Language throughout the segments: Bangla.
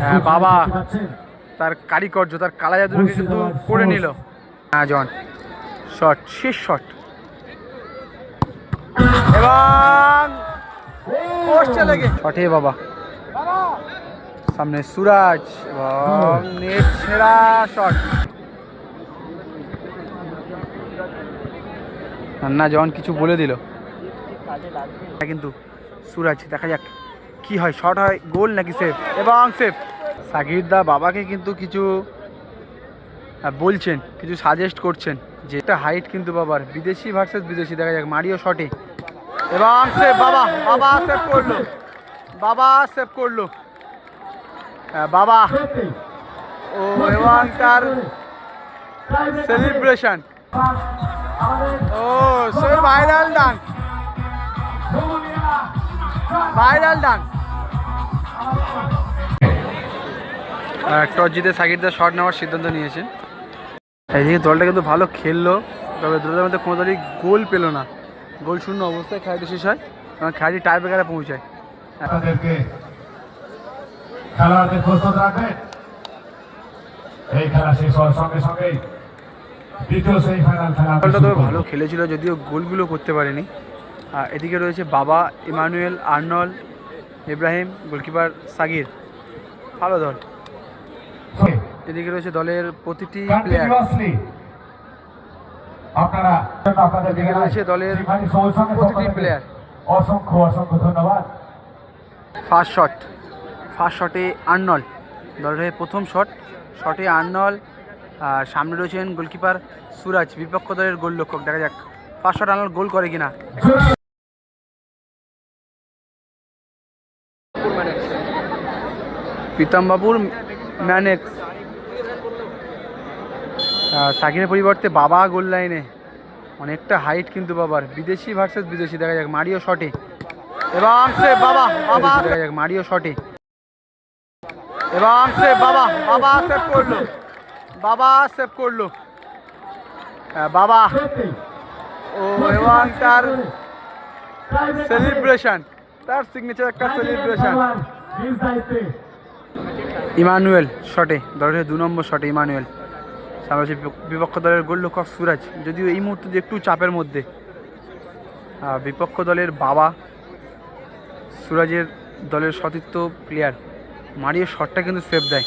হ্যাঁ, বাবা। তার কারিকর্য তার কালা জাদুকে কিন্তু করে নিল। হ্যাঁ জন। শট শেষ শট। এবং শটে বাবা। সামনে সুরাজ এবং শট। না জন কিছু বলে দিল। কিন্তু সুরাজ, দেখা যাক কি হয়। শট হয় গোল নাকি সেফ এবং সেফ সাকির দা বাবাকে কিন্তু কিছু বলছেন, কিছু সাজেস্ট করছেন যে এটা হাইট কিন্তু বাবার, বিদেশি ভার্সেস বিদেশি, দেখা যাক, মারিও শটে এবং সেফ বাবা বাবা সেভ করল। বাবা সেভ করল। বাবা। ও, এবং তার সেলিব্রেশন ও সে viral done viral done toss জিতে সাকিরদার শট নেওয়ার সিদ্ধান্ত নিয়েছে। এইদিকে দলটা কিন্তু ভালো খেললো তবে দলের মধ্যে কোনো দলই গোল পেল না। গোল শূন্য অবস্থায় খেলাটি শেষ হয় এবং খেলাটি টাই ব্রেকারে পৌঁছায়। খেলোয়াড়দের প্রস্তুত রাখবেন এই খেলা শেষ হওয়ার সঙ্গে সঙ্গেই দ্বিতীয় সেমিফাইনাল খেলা ভালো খেলেছিল যদিও গোলগুলো করতে পারেনি। এদিকে রয়েছে বাবা Emmanuel Arnold Ibrahim goalkeeper Sagir. ভালো দল। এদিকে রয়েছে দলের প্রতিটি প্লেয়ার এদিকে রয়েছে দলের প্রতিটি প্লেয়ার অসংখ্য অসংখ্য ধন্যবাদ। ফার্স্ট শট ফার্স্ট শটে আর্নল দলের প্রথম শট শটে আর্নল আর সামনে রয়েছেন গোলকিপার সুরাজ। বিপক্ষ দলের গোল গোলরক্ষক। দেখা যাক। ফার্স্ট শট আর্নল গোল করে কিনা। প্রীতমবাবুর ম্যানেক্স সাকিরের পরিবর্তে বাবা গোল লাইনে অনেকটা হাইট কিন্তু বাবার। বিদেশি ভার্সেস বিদেশি দেখা যাক মারিও শটে এবং সে বাবা বাবা। দেখা যাক মারিও শটে এবং সে বাবা বাবা সেভ করল। বাবা সেভ করল। হ্যাঁ, বাবা। ও এবং তার সেলিব্রেশন তার সিগনেচার একটা সেলিব্রেশন ইমানুয়েল শটে, দলের দু নম্বর শটে ইমানুয়েল। সামনে বিপক্ষ দলের গোলরক্ষক সুরাজ। যদিও এই মুহূর্তে একটু চাপের মধ্যে বিপক্ষ দলের বাবা সুরাজের দলের সতীর্থ প্লেয়ার মারিয়ে শটটা কিন্তু সেভ দেয়।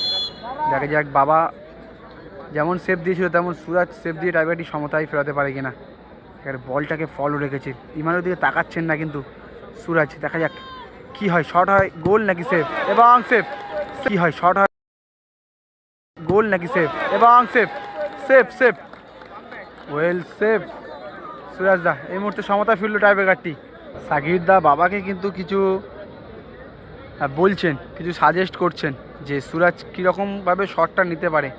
দেখা যাক বাবা যেমন সেভ দিয়েছিল, তেমন সুরাজ সেভ দিয়ে টাইবারটি সমতায় ফেরাতে পারে কিনা। এখানে বলটাকে ফলো রেখেছে। ইমানের দিকে তাকাচ্ছেন না কিন্তু সুরাজ। দেখা যাক কি হয় শট হয় গোল নাকি সেভ এবং সেভ কি হয়? শট হয়। গোল নাকি সেফ এবং safe safe safe well safe Suraj দা, এই মুহূর্তে সমতা ফিরল টাইব্রেকারটি সাকির দা বাবাকে কিন্তু কিছু বলছেন, কিছু সাজেস্ট করছেন যে সুরাজ কীরকমভাবে শটটা নিতে পারে।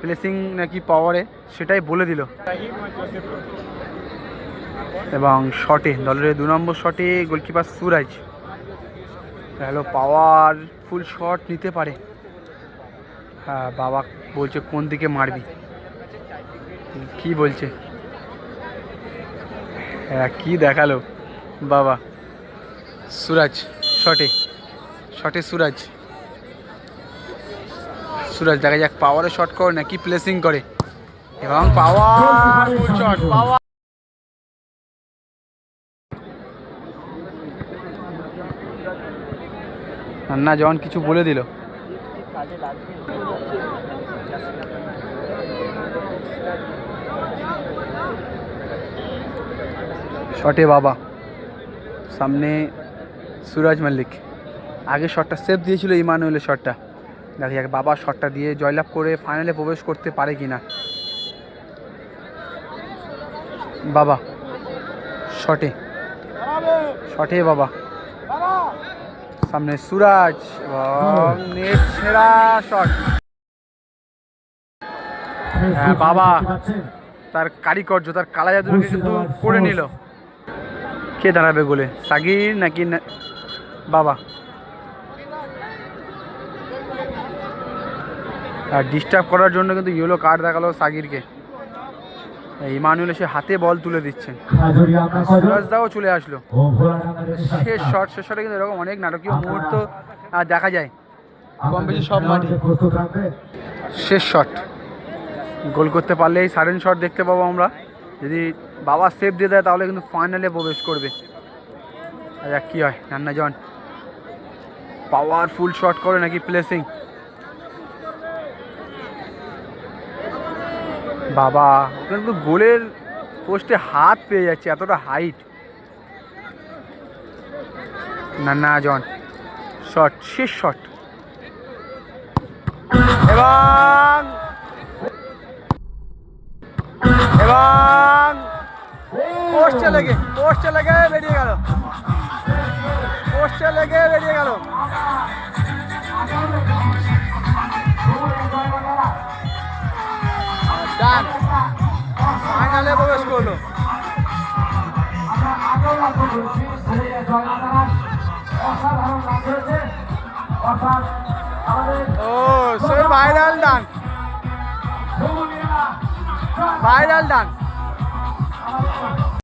প্লেসিং নাকি পাওয়ারে সেটাই বলে দিল। এবং শটে দলের দু নম্বর শটে goalkeeper Suraj. Hello, power full shot নিতে পারে। হ্যাঁ বাবা বলছে কোন দিকে মারবি? কি বলছে? হ্যাঁ কি দেখাল? বাবা, সুরাজ, শটে শটে সুরাজ। সুরাজ, দেখা যাক, পাওয়ারে শট করে নাকি প্লেসিং করে। এবং পাওয়ার, ফুল শট, পাওয়ার। না জন কিছু বলে দিল। শটে বাবা, সামনে সুরাজ মল্লিক। আগে শটটা সেভ দিয়েছিল ইমানুয়েলের শটটা। দেখা যাক বাবা শটটা দিয়ে জয়লাভ করে ফাইনালে প্রবেশ করতে পারে কি না বাবা, শটে। শটে বাবা। সামনে সুরাজ নেট শট হ্যাঁ, বাবা। তার কারিকর্য তার কালা জাদুকে কিন্তু করে নিল। কে দাঁড়াবে গোলে সাগির নাকি না- বাবা। আর ডিস্টার্ব করার জন্য কিন্তু ইয়েলো কার্ড দেখাল সাগিরকে। ইমানুয়েল এসে হাতে বল তুলে দিচ্ছেন। খাজুরি আমরা কজন সুরাজ দাও চলে আসলো। শেষ শট শেষ শটে কিন্তু এরকম অনেক নাটকীয় মুহূর্ত দেখা যায়। কম বেশি সব মাঠে। শেষ শট গোল করতে পারলেই সারেন শট দেখতে পাবো আমরা। যদি বাবা সেভ দিয়ে দেয় তাহলে কিন্তু ফাইনালে প্রবেশ করবে। আচ্ছা কী হয় নান্না জন। পাওয়ারফুল শট করে নাকি প্লেসিং বাবা কিন্তু গোলের পোস্টে হাত পেয়ে যাচ্ছে, এতটা হাইট নান্না জন। শট শেষ শট এবং এবং পোস্টে লেগে পোস্টে লেগে বেরিয়ে গেল। পোস্টে লেগে বেরিয়ে গেল। ফাইনালে প্রবেশ করল। ও সে ভাইরাল ডান ভাইরাল ডান